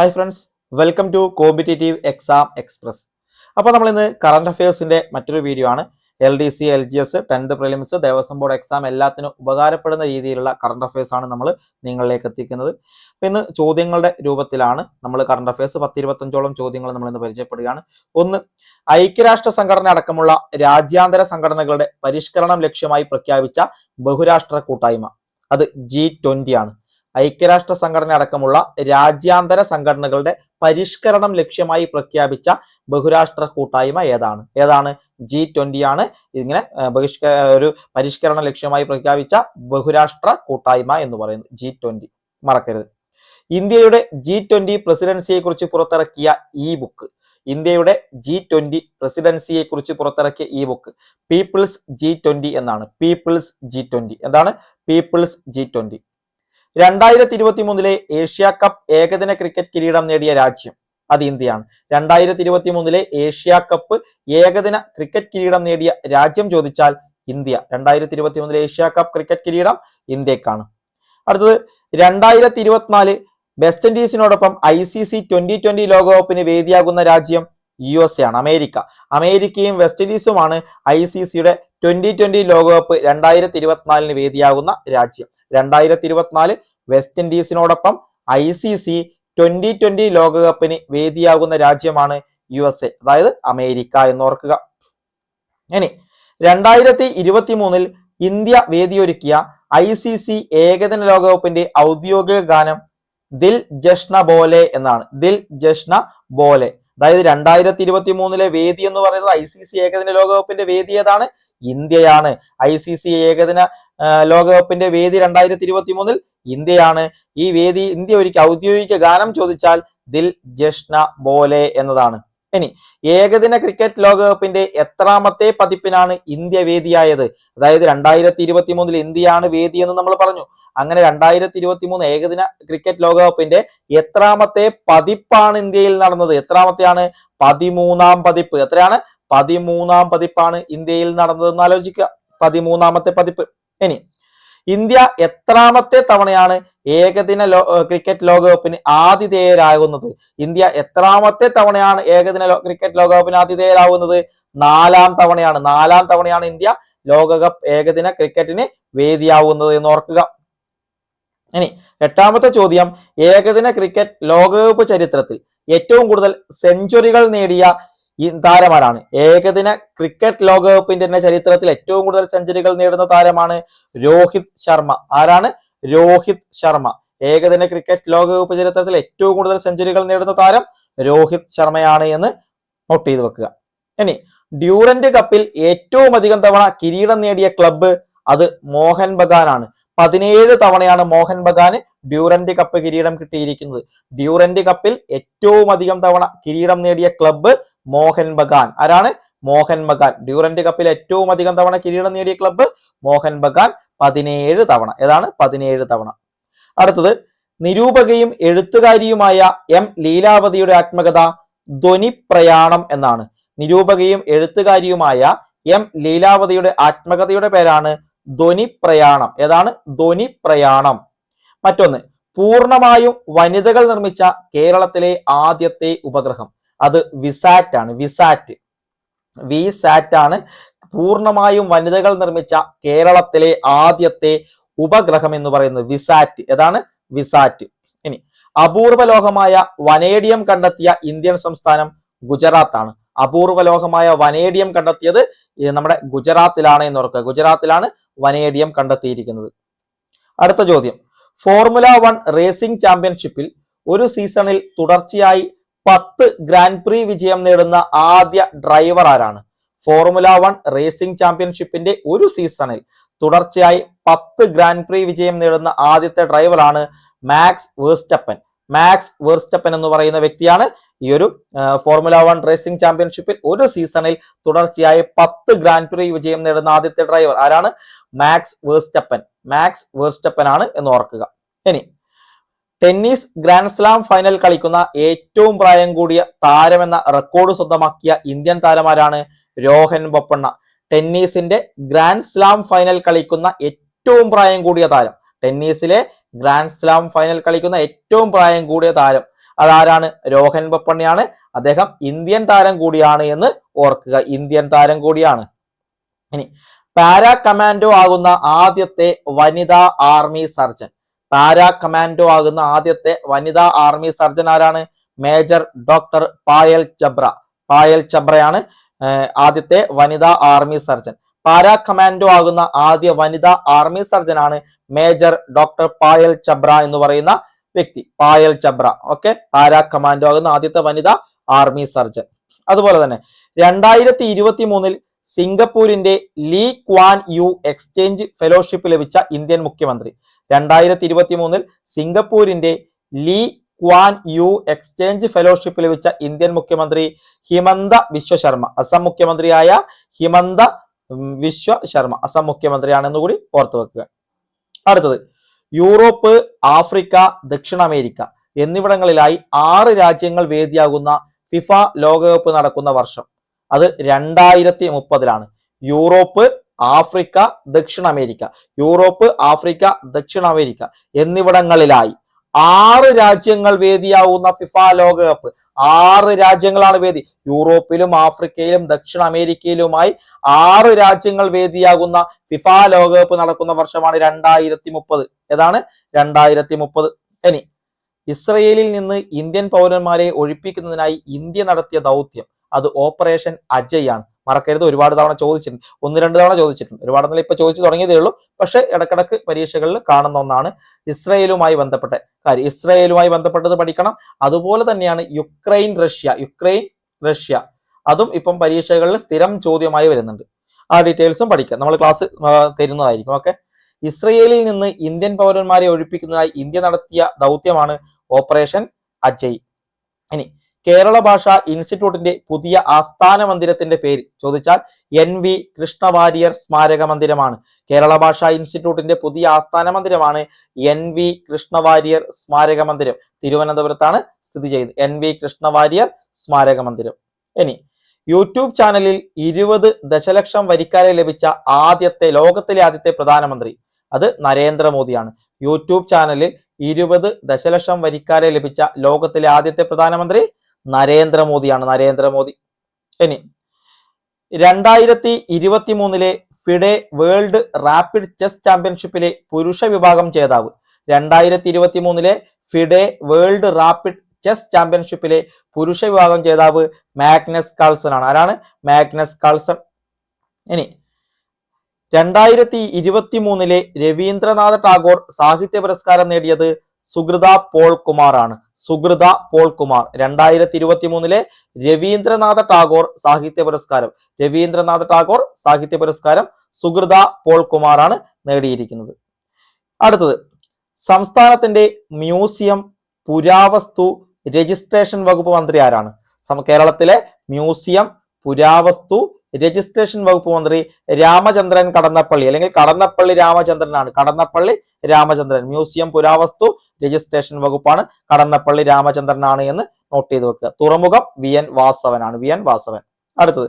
Hi friends welcome to competitive exam express അപ്പോൾ നമ്മൾ ഇന്ന് കറണ്ട് അഫയേഴ്സിന്റെ മറ്റൊരു വീഡിയോ ആണ്. L D C L G S tenth prelims Devaswom board exam എല്ലാത്തിനും ഉപകാരപ്പെടുന്ന രീതിയിലുള്ള കറണ്ട് അഫയേഴ്സ് ആണ് നമ്മൾ നിങ്ങളിലേക്ക് എത്തിക്കുന്നത്. അപ്പോൾ ഇന്ന് ചോദ്യങ്ങളുടെ രൂപത്തിലാണ് നമ്മൾ കറണ്ട് അഫയേഴ്സ് പത്തിരുപത്തഞ്ചോളം ചോദ്യങ്ങൾ നമ്മൾ ഇന്ന് പരിചയപ്പെടുകയാണ്. ഒന്ന് ഐക്യരാഷ്ട്ര സംഘടന അടക്കമുള്ള രാജ്യാന്തര സംഘടനകളുടെ പരിഷ്കരണം ലക്ഷ്യമായി പ്രഖ്യാപിച്ച ബഹുരാഷ്ട്ര കൂട്ടായ്മ. അത് ജി ട്വന്റി ആണ്. ഐക്യരാഷ്ട്ര സംഘടന അടക്കമുള്ള രാജ്യാന്തര സംഘടനകളുടെ പരിഷ്കരണം ലക്ഷ്യമായി പ്രഖ്യാപിച്ച ബഹുരാഷ്ട്ര കൂട്ടായ്മ ഏതാണ്? ഏതാണ്? ജി ട്വന്റി ആണ്. ഇങ്ങനെ ബഹിഷ്ക ഒരു പരിഷ്കരണ ലക്ഷ്യമായി പ്രഖ്യാപിച്ച ബഹുരാഷ്ട്ര കൂട്ടായ്മ എന്ന് പറയുന്നത് ജി ട്വന്റി. മറക്കരുത്. ഇന്ത്യയുടെ ജി ട്വന്റി പ്രസിഡൻസിയെ കുറിച്ച് പുറത്തിറക്കിയ ഇ ബുക്ക് ഇന്ത്യയുടെ ജി ട്വന്റി പ്രസിഡൻസിയെ കുറിച്ച് പുറത്തിറക്കിയ e book people's G twenty എന്നാണ്. People's G twenty. എന്താണ്? People's G twenty. രണ്ടായിരത്തി ഇരുപത്തി മൂന്നിലെ ഏഷ്യ കപ്പ് ഏകദിന ക്രിക്കറ്റ് കിരീടം നേടിയ രാജ്യം അത് ഇന്ത്യയാണ്. രണ്ടായിരത്തി ഇരുപത്തി മൂന്നിലെ ഏഷ്യ കപ്പ് ഏകദിന ക്രിക്കറ്റ് കിരീടം നേടിയ രാജ്യം ചോദിച്ചാൽ ഇന്ത്യ. രണ്ടായിരത്തി ഇരുപത്തി മൂന്നിലെ ഏഷ്യ കപ്പ് ക്രിക്കറ്റ് കിരീടം ഇന്ത്യക്കാണ്. അടുത്തത് രണ്ടായിരത്തി ഇരുപത്തിനാല് west ഇൻഡീസിനോടൊപ്പം I C C twenty twenty ലോകകപ്പിന് വേദിയാകുന്ന രാജ്യം യു എസ് എ ആണ് അമേരിക്ക. അമേരിക്കയും വെസ്റ്റ് ഇൻഡീസുമാണ് ഐ സി സിയുടെ ട്വന്റി ട്വന്റി ലോകകപ്പ് രണ്ടായിരത്തി ഇരുപത്തിനാലിന് വേദിയാകുന്ന രാജ്യം. രണ്ടായിരത്തി ഇരുപത്തിനാല് west ഇൻഡീസിനോടൊപ്പം I C C twenty twenty ലോകകപ്പിന് വേദിയാകുന്ന രാജ്യമാണ് യു എസ് എ അതായത് അമേരിക്ക എന്ന് ഓർക്കുക ഇനി രണ്ടായിരത്തി ഇരുപത്തി മൂന്നിൽ ഇന്ത്യ വേദിയൊരുക്കിയ ഐ സി സി ഏകദിന ലോകകപ്പിന്റെ ഔദ്യോഗിക ഗാനം ദിൽ ജഷ്ന ബോലെ എന്നാണ്. ദിൽ ജഷ്ന ബോലെ. അതായത് രണ്ടായിരത്തി ഇരുപത്തി മൂന്നിലെ വേദി എന്ന് പറയുന്നത് ഐ സി സി ഏകദിന ലോകകപ്പിന്റെ വേദി ഏതാണ്? ഇന്ത്യയാണ്. ഐ സി സി ഏകദിന ലോകകപ്പിന്റെ വേദി രണ്ടായിരത്തി ഇരുപത്തി മൂന്നിൽ ഇന്ത്യയാണ്. ഈ വേദി ഇന്ത്യ ഒരിക്കൽ ഔദ്യോഗിക ഗാനം ചോദിച്ചാൽ ദിൽ ജഷ്ന ബോലെ എന്നതാണ്. ഇനി ഏകദിന ക്രിക്കറ്റ് ലോകകപ്പിന്റെ എത്രാമത്തെ പതിപ്പിനാണ് ഇന്ത്യ വേദിയായത്. അതായത് രണ്ടായിരത്തി ഇരുപത്തി മൂന്നിൽ ഇന്ത്യയാണ് വേദി എന്ന് നമ്മൾ പറഞ്ഞു. അങ്ങനെ രണ്ടായിരത്തി ഇരുപത്തി മൂന്ന് ഏകദിന ക്രിക്കറ്റ് ലോകകപ്പിന്റെ എത്രാമത്തെ പതിപ്പാണ് ഇന്ത്യയിൽ നടന്നത്. എത്രാമത്തെയാണ്? പതിമൂന്നാം പതിപ്പ്. എത്രയാണ്? പതിമൂന്നാം പതിപ്പാണ് ഇന്ത്യയിൽ നടന്നതെന്ന് ആലോചിക്കുക. പതിമൂന്നാമത്തെ പതിപ്പ്. ഇനി ഇന്ത്യ എത്രാമത്തെ തവണയാണ് ഏകദിന ലോ ക്രിക്കറ്റ് ലോകകപ്പിന് ആതിഥേയരാകുന്നത്? ഇന്ത്യ എത്രാമത്തെ തവണയാണ് ഏകദിന ക്രിക്കറ്റ് ലോകകപ്പിന് ആതിഥേയരാകുന്നത്? നാലാം തവണയാണ്. നാലാം തവണയാണ് ഇന്ത്യ ലോകകപ്പ് ഏകദിന ക്രിക്കറ്റിന് വേദിയാവുന്നത് എന്ന് ഓർക്കുക. ഇനി എട്ടാമത്തെ ചോദ്യം. ഏകദിന ക്രിക്കറ്റ് ലോകകപ്പ് ചരിത്രത്തിൽ ഏറ്റവും കൂടുതൽ സെഞ്ചുറികൾ നേടിയ ഈ താരമാരാണ്. ഏകദിന ക്രിക്കറ്റ് ലോകകപ്പിന്റെ തന്നെ ചരിത്രത്തിൽ ഏറ്റവും കൂടുതൽ സെഞ്ചുറികൾ നേടുന്ന താരമാണ് രോഹിത് ശർമ്മ. ആരാണ്? രോഹിത് ശർമ്മ. ഏകദിന ക്രിക്കറ്റ് ലോകകപ്പ് ചരിത്രത്തിൽ ഏറ്റവും കൂടുതൽ സെഞ്ചുറികൾ നേടുന്ന താരം രോഹിത് ശർമ്മയാണ് എന്ന് നോട്ട് ചെയ്ത് വെക്കുക. ഇനി ഡ്യൂറന്റ് കപ്പിൽ ഏറ്റവും അധികം തവണ കിരീടം നേടിയ ക്ലബ്ബ് അത് മോഹൻ ബഗാനാണ്. പതിനേഴ് തവണയാണ് മോഹൻ ബഗാന് ഡ്യൂറന്റ് കപ്പ് കിരീടം കിട്ടിയിരിക്കുന്നത്. ഡ്യൂറന്റ് കപ്പിൽ ഏറ്റവും അധികം തവണ കിരീടം നേടിയ ക്ലബ്ബ് മോഹൻ ബഗാൻ. ആരാണ്? മോഹൻ ബഗാൻ. ഡ്യൂറന്റ് കപ്പിൽ ഏറ്റവും അധികം തവണ കിരീടം നേടിയ ക്ലബ്ബ് മോഹൻ ബഗാൻ പതിനേഴ് തവണ. ഏതാണ്? പതിനേഴ് തവണ. അടുത്തത് നിരൂപകയും എഴുത്തുകാരിയുമായ എം ലീലാവതിയുടെ ആത്മകഥ ധ്വനി പ്രയാണം എന്നാണ്. നിരൂപകയും എഴുത്തുകാരിയുമായ എം ലീലാവതിയുടെ ആത്മകഥയുടെ പേരാണ് ധ്വനി പ്രയാണം. ഏതാണ്? ധ്വനി പ്രയാണം. മറ്റൊന്ന് പൂർണമായും വനിതകൾ നിർമ്മിച്ച കേരളത്തിലെ ആദ്യത്തെ ഉപഗ്രഹം. അത് വിസാറ്റ് ആണ് വിസാറ്റ്. വി സാറ്റ് ആണ് പൂർണമായും വനിതകൾ നിർമ്മിച്ച കേരളത്തിലെ ആദ്യത്തെ ഉപഗ്രഹം എന്ന് പറയുന്നത് വിസാറ്റ്. ഏതാണ്? വിസാറ്റ്. ഇനി അപൂർവ ലോഹമായ വനേഡിയം കണ്ടെത്തിയ ഇന്ത്യൻ സംസ്ഥാനം ഗുജറാത്ത് ആണ്. അപൂർവ ലോഹമായ വനേഡിയം കണ്ടെത്തിയത് നമ്മുടെ ഗുജറാത്തിലാണ് എന്ന് ഓർക്കുക. ഗുജറാത്തിലാണ് വനേഡിയം കണ്ടെത്തിയിരിക്കുന്നത്. അടുത്ത ചോദ്യം. ഫോർമുല വൺ റേസിംഗ് ചാമ്പ്യൻഷിപ്പിൽ ഒരു സീസണിൽ തുടർച്ചയായി പത്ത് ഗ്രാൻഡ് പ്രീ വിജയം നേടുന്ന ആദ്യ ഡ്രൈവർ ആരാണ്? ഫോർമുല വൺ റേസിംഗ് ചാമ്പ്യൻഷിപ്പിന്റെ ഒരു സീസണിൽ തുടർച്ചയായി പത്ത് ഗ്രാൻഡ് പ്രീ വിജയം നേടുന്ന ആദ്യത്തെ ഡ്രൈവറാണ് മാക്സ് വേർസ്റ്റപ്പൻ മാക്സ് വേർസ്റ്റപ്പൻ എന്ന് പറയുന്ന വ്യക്തിയാണ് ഈ ഒരു ഫോർമുല വൺ റേസിംഗ് ചാമ്പ്യൻഷിപ്പിൽ ഒരു സീസണിൽ തുടർച്ചയായി പത്ത് ഗ്രാൻഡ് പ്രീ വിജയം നേടുന്ന ആദ്യത്തെ ഡ്രൈവർ ആരാണ്? മാക്സ് വേർസ്റ്റപ്പൻ മാക്സ് വേർസ്റ്റപ്പൻ ആണ് എന്ന് ഓർക്കുക. ഇനി ടെന്നീസ് ഗ്രാൻഡ് സ്ലാം ഫൈനൽ കളിക്കുന്ന ഏറ്റവും പ്രായം കൂടിയ താരമെന്ന റെക്കോർഡ് സ്വന്തമാക്കിയ ഇന്ത്യൻ താരമാരാണ് രോഹൻ ബൊപ്പണ്ണ. ടെന്നീസിന്റെ ഗ്രാൻഡ് സ്ലാം ഫൈനൽ കളിക്കുന്ന ഏറ്റവും പ്രായം കൂടിയ താരം. ടെന്നീസിലെ ഗ്രാൻഡ് സ്ലാം ഫൈനൽ കളിക്കുന്ന ഏറ്റവും പ്രായം കൂടിയ താരം അതാരാണ്? രോഹൻ ബൊപ്പണ്ണയാണ്. അദ്ദേഹം ഇന്ത്യൻ താരം കൂടിയാണ് എന്ന് ഓർക്കുക. ഇന്ത്യൻ താരം കൂടിയാണ്. ഇനി പാരാ കമാൻഡോ ആകുന്ന ആദ്യത്തെ വനിതാ ആർമി സർജൻ. പാരാ കമാൻഡോ ആകുന്ന ആദ്യത്തെ വനിതാ ആർമി സർജൻ ആരാണ്? Major doctor Payal Chabra. പായൽ ചബ്രയാണ് ആദ്യത്തെ വനിതാ ആർമി സർജൻ. പാരാ കമാൻഡോ ആകുന്ന ആദ്യ വനിതാ ആർമി സർജനാണ് മേജർ ഡോക്ടർ പായൽ ചബ്ര എന്ന് പറയുന്ന വ്യക്തി. Payal Chhabra. Okay? Para commando ആകുന്ന ആദ്യത്തെ വനിതാ ആർമി സർജൻ. അതുപോലെ തന്നെ രണ്ടായിരത്തി ഇരുപത്തി മൂന്നിൽ സിംഗപ്പൂരിന്റെ Lee Kuan Yew exchange fellowship ലഭിച്ച ഇന്ത്യൻ മുഖ്യമന്ത്രി. രണ്ടായിരത്തി ഇരുപത്തി മൂന്നിൽ സിംഗപ്പൂരിന്റെ Lee Kuan Yew exchange fellowship ലഭിച്ച ഇന്ത്യൻ മുഖ്യമന്ത്രി ഹിമന്ത വിശ്വശർമ്മ അസം മുഖ്യമന്ത്രിയായ ഹിമന്ത വിശ്വ ശർമ്മ അസം മുഖ്യമന്ത്രിയാണെന്ന് കൂടി ഓർത്തു വെക്കുക. അടുത്തത് യൂറോപ്പ് ആഫ്രിക്ക ദക്ഷിണ അമേരിക്ക എന്നിവിടങ്ങളിലായി ആറ് രാജ്യങ്ങൾ വേദിയാകുന്ന ഫിഫ ലോകകപ്പ് നടക്കുന്ന വർഷം. അത് രണ്ടായിരത്തി മുപ്പതിലാണ് യൂറോപ്പ് ആഫ്രിക്ക ദക്ഷിണ അമേരിക്ക യൂറോപ്പ് ആഫ്രിക്ക ദക്ഷിണ അമേരിക്ക എന്നിവിടങ്ങളിലായി. ആറ് രാജ്യങ്ങൾ വേദിയാവുന്ന ഫിഫ ലോകകപ്പ്. ആറ് രാജ്യങ്ങളാണ് വേദി. യൂറോപ്പിലും ആഫ്രിക്കയിലും ദക്ഷിണ അമേരിക്കയിലുമായി ആറ് രാജ്യങ്ങൾ വേദിയാകുന്ന ഫിഫ ലോകകപ്പ് നടക്കുന്ന വർഷമാണ് രണ്ടായിരത്തി മുപ്പത് ഏതാണ്? രണ്ടായിരത്തി മുപ്പത് ഇനി ഇസ്രയേലിൽ നിന്ന് ഇന്ത്യൻ പൗരന്മാരെ ഒഴിപ്പിക്കുന്നതിനായി ഇന്ത്യ നടത്തിയ ദൗത്യം. അത് ഓപ്പറേഷൻ അജയ് ആണ്. മറക്കരുത്. ഒരുപാട് തവണ ചോദിച്ചിട്ടുണ്ട്. ഒന്ന് രണ്ട് തവണ ചോദിച്ചിട്ടുണ്ട്. ഒരുപാട് നില ഇപ്പൊ ചോദിച്ചു തുടങ്ങിയതേ ഉള്ളൂ. പക്ഷെ ഇടക്കിടക്ക് പരീക്ഷകളിൽ കാണുന്ന ഒന്നാണ് ഇസ്രയേലുമായി ബന്ധപ്പെട്ട കാര്യം. ഇസ്രയേലുമായി ബന്ധപ്പെട്ടത് പഠിക്കണം. അതുപോലെ തന്നെയാണ് യുക്രൈൻ റഷ്യ. Ukraine Russia. അതും ഇപ്പം പരീക്ഷകളിൽ സ്ഥിരം ചോദ്യമായി വരുന്നുണ്ട്. ആ ഡീറ്റെയിൽസും പഠിക്കാം. നമ്മൾ ക്ലാസ് തരുന്നതായിരിക്കും. ഓക്കെ? ഇസ്രയേലിൽ നിന്ന് ഇന്ത്യൻ പൗരന്മാരെ ഒഴിപ്പിക്കുന്നതായി ഇന്ത്യ നടത്തിയ ദൗത്യമാണ് ഓപ്പറേഷൻ അജയ്. ഇനി കേരള ഭാഷാ ഇൻസ്റ്റിറ്റ്യൂട്ടിന്റെ പുതിയ ആസ്ഥാന മന്ദിരത്തിന്റെ പേര് ചോദിച്ചാൽ എൻ വി കൃഷ്ണവാര്യർ സ്മാരക മന്ദിരമാണ്. കേരള ഭാഷാ ഇൻസ്റ്റിറ്റ്യൂട്ടിന്റെ പുതിയ ആസ്ഥാന മന്ദിരമാണ് എൻ വി കൃഷ്ണവാര്യർ സ്മാരക മന്ദിരം. തിരുവനന്തപുരത്താണ് സ്ഥിതി ചെയ്യുന്നത്. എൻ വി കൃഷ്ണവാര്യർ സ്മാരക മന്ദിരം. ഇനി യൂട്യൂബ് ചാനലിൽ ഇരുപത് ദശലക്ഷം വരിക്കാരെ ലഭിച്ച ആദ്യത്തെ ലോകത്തിലെ ആദ്യത്തെ പ്രധാനമന്ത്രി അത് നരേന്ദ്രമോദിയാണ്. യൂട്യൂബ് ചാനലിൽ ഇരുപത് ദശലക്ഷം വരിക്കാരെ ലഭിച്ച ലോകത്തിലെ ആദ്യത്തെ പ്രധാനമന്ത്രി നരേന്ദ്രമോദിയാണ്. നരേന്ദ്രമോദി. ഇനി രണ്ടായിരത്തി ഇരുപത്തി മൂന്നിലെ ഫിഡെ വേൾഡ് റാപ്പിഡ് ചെസ് ചാമ്പ്യൻഷിപ്പിലെ പുരുഷ വിഭാഗം ജേതാവ്. രണ്ടായിരത്തി ഇരുപത്തി മൂന്നിലെ ഫിഡെ വേൾഡ് റാപ്പിഡ് ചെസ് ചാമ്പ്യൻഷിപ്പിലെ പുരുഷ വിഭാഗം ജേതാവ് മാഗ്നസ് കാൾസൺ ആണ് ആരാണ്? Magnus Carlsen. ഇനി രണ്ടായിരത്തി ഇരുപത്തി മൂന്നിലെ രവീന്ദ്രനാഥ ടാഗോർ സാഹിത്യ പുരസ്കാരം നേടിയത് സുഹൃത പോൾ കുമാറാണ്. സുഹൃത പോൾ കുമാർ. രണ്ടായിരത്തി ഇരുപത്തി മൂന്നിലെ രവീന്ദ്രനാഥ ടാഗോർ സാഹിത്യ പുരസ്കാരം. രവീന്ദ്രനാഥ ടാഗോർ സാഹിത്യ പുരസ്കാരം സുഹൃത പോൾ കുമാറാണ് നേടിയിരിക്കുന്നത്. അടുത്തത് സംസ്ഥാനത്തിന്റെ മ്യൂസിയം പുരാവസ്തു രജിസ്ട്രേഷൻ വകുപ്പ് മന്ത്രി ആരാണ്? കേരളത്തിലെ മ്യൂസിയം പുരാവസ്തു രജിസ്ട്രേഷൻ വകുപ്പ് മന്ത്രി രാമചന്ദ്രൻ കടന്നപ്പള്ളി അല്ലെങ്കിൽ കടന്നപ്പള്ളി രാമചന്ദ്രനാണ്. കടന്നപ്പള്ളി രാമചന്ദ്രൻ. മ്യൂസിയം പുരാവസ്തു രജിസ്ട്രേഷൻ വകുപ്പാണ്. കടന്നപ്പള്ളി രാമചന്ദ്രനാണ് എന്ന് നോട്ട് ചെയ്ത് വെക്കുക. തുറമുഖം V N വാസവനാണ്. V N Vasavan. അടുത്തത്.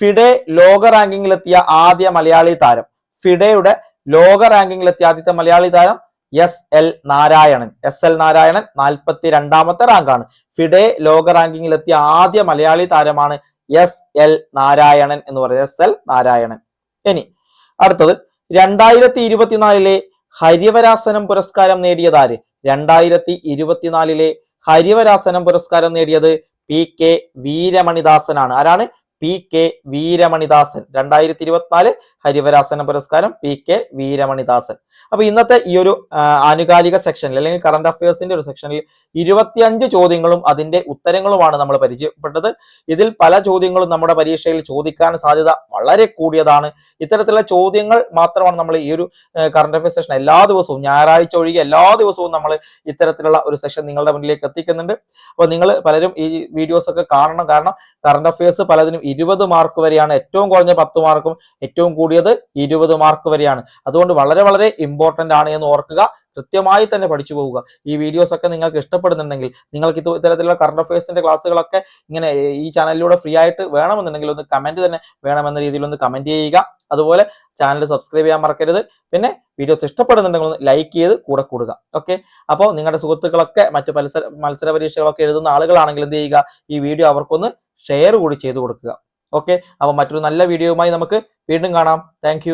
ഫിഡെ ലോക റാങ്കിങ്ങിലെത്തിയ ആദ്യ മലയാളി താരം. ഫിഡയുടെ ലോക റാങ്കിങ്ങിലെത്തിയ ആദ്യത്തെ മലയാളി താരം S L Narayanan. S L Narayanan നാൽപ്പത്തി രണ്ടാമത്തെ റാങ്കാണ് ഫിഡെ ലോക റാങ്കിങ്ങിലെത്തിയ ആദ്യ മലയാളി താരമാണ് എസ് എൽ നാരായണൻ എന്ന് പറയുന്നത്. S L Narayanan. ഇനി അടുത്തത്. രണ്ടായിരത്തി ഇരുപത്തിനാലിലെ ഹരിവരാസനം പുരസ്കാരം നേടിയതാര് രണ്ടായിരത്തി ഇരുപത്തിനാലിലെ ഹരിവരാസനം പുരസ്കാരം നേടിയത് പി കെ വീരമണിദാസനാണ്. ആരാണ്? P K Veeramanidasan. രണ്ടായിരത്തി ഇരുപത്തിനാല് ഹരിവരാസന പുരസ്കാരം പി കെ വീരമണിദാസൻ. അപ്പൊ ഇന്നത്തെ ഈ ഒരു ആനുകാലിക സെക്ഷനിൽ അല്ലെങ്കിൽ കറണ്ട് അഫയേഴ്സിന്റെ ഒരു സെക്ഷനിൽ ഇരുപത്തിയഞ്ച് ചോദ്യങ്ങളും അതിന്റെ ഉത്തരങ്ങളുമാണ് നമ്മൾ പരിചയപ്പെട്ടത്. ഇതിൽ പല ചോദ്യങ്ങളും നമ്മുടെ പരീക്ഷയിൽ ചോദിക്കാൻ സാധ്യത വളരെ കൂടിയതാണ്. ഇത്തരത്തിലുള്ള ചോദ്യങ്ങൾ മാത്രമാണ് നമ്മൾ ഈ ഒരു കറണ്ട് അഫയേഴ്സ് സെഷൻ എല്ലാ ദിവസവും ഞായറാഴ്ച ഒഴികെ എല്ലാ ദിവസവും നമ്മൾ ഇത്തരത്തിലുള്ള ഒരു സെഷൻ നിങ്ങളുടെ മുന്നിലേക്ക് എത്തിക്കുന്നുണ്ട്. അപ്പോൾ നിങ്ങൾ പലരും ഈ വീഡിയോസ് ഒക്കെ കാണണം. കാരണം കറണ്ട് അഫയേഴ്സ് പലതിനും ഇരുപത് മാർക്ക് വരെയാണ്. ഏറ്റവും കുറഞ്ഞ പത്ത് മാർക്കും ഏറ്റവും കൂടിയത് ഇരുപത് മാർക്ക് വരെയാണ്. അതുകൊണ്ട് വളരെ വളരെ ഇമ്പോർട്ടന്റ് ആണ് എന്ന് ഓർക്കുക. കൃത്യമായി തന്നെ പഠിച്ചു പോവുക. ഈ വീഡിയോസ് ഒക്കെ നിങ്ങൾക്ക് ഇഷ്ടപ്പെടുന്നുണ്ടെങ്കിൽ നിങ്ങൾക്ക് ഇത്തരത്തിലുള്ള കറണ്ട് അഫയേഴ്സിന്റെ ക്ലാസ്സുകളൊക്കെ ഇങ്ങനെ ഈ ചാനലിലൂടെ ഫ്രീ ആയിട്ട് വേണമെന്നുണ്ടെങ്കിൽ ഒന്ന് കമന്റ് തന്നെ വേണമെന്ന രീതിയിൽ ഒന്ന് കമന്റ് ചെയ്യുക. അതുപോലെ ചാനൽ സബ്സ്ക്രൈബ് ചെയ്യാൻ മറക്കരുത്. പിന്നെ വീഡിയോസ് ഇഷ്ടപ്പെടുന്നുണ്ടെങ്കിൽ ഒന്ന് ലൈക്ക് ചെയ്ത് കൂടെ കൂടുക. ഓക്കെ അപ്പോൾ നിങ്ങളുടെ സുഹൃത്തുക്കളൊക്കെ മറ്റു മത്സര മത്സര പരീക്ഷകളൊക്കെ എഴുതുന്ന ആളുകളാണെങ്കിൽ എന്ത് ചെയ്യുക? ഈ വീഡിയോ അവർക്കൊന്ന് ഷെയർ കൂടി ചെയ്തു കൊടുക്കുക. ഓക്കെ അപ്പോൾ മറ്റൊരു നല്ല വീഡിയോയുമായി നമുക്ക് വീണ്ടും കാണാം. താങ്ക്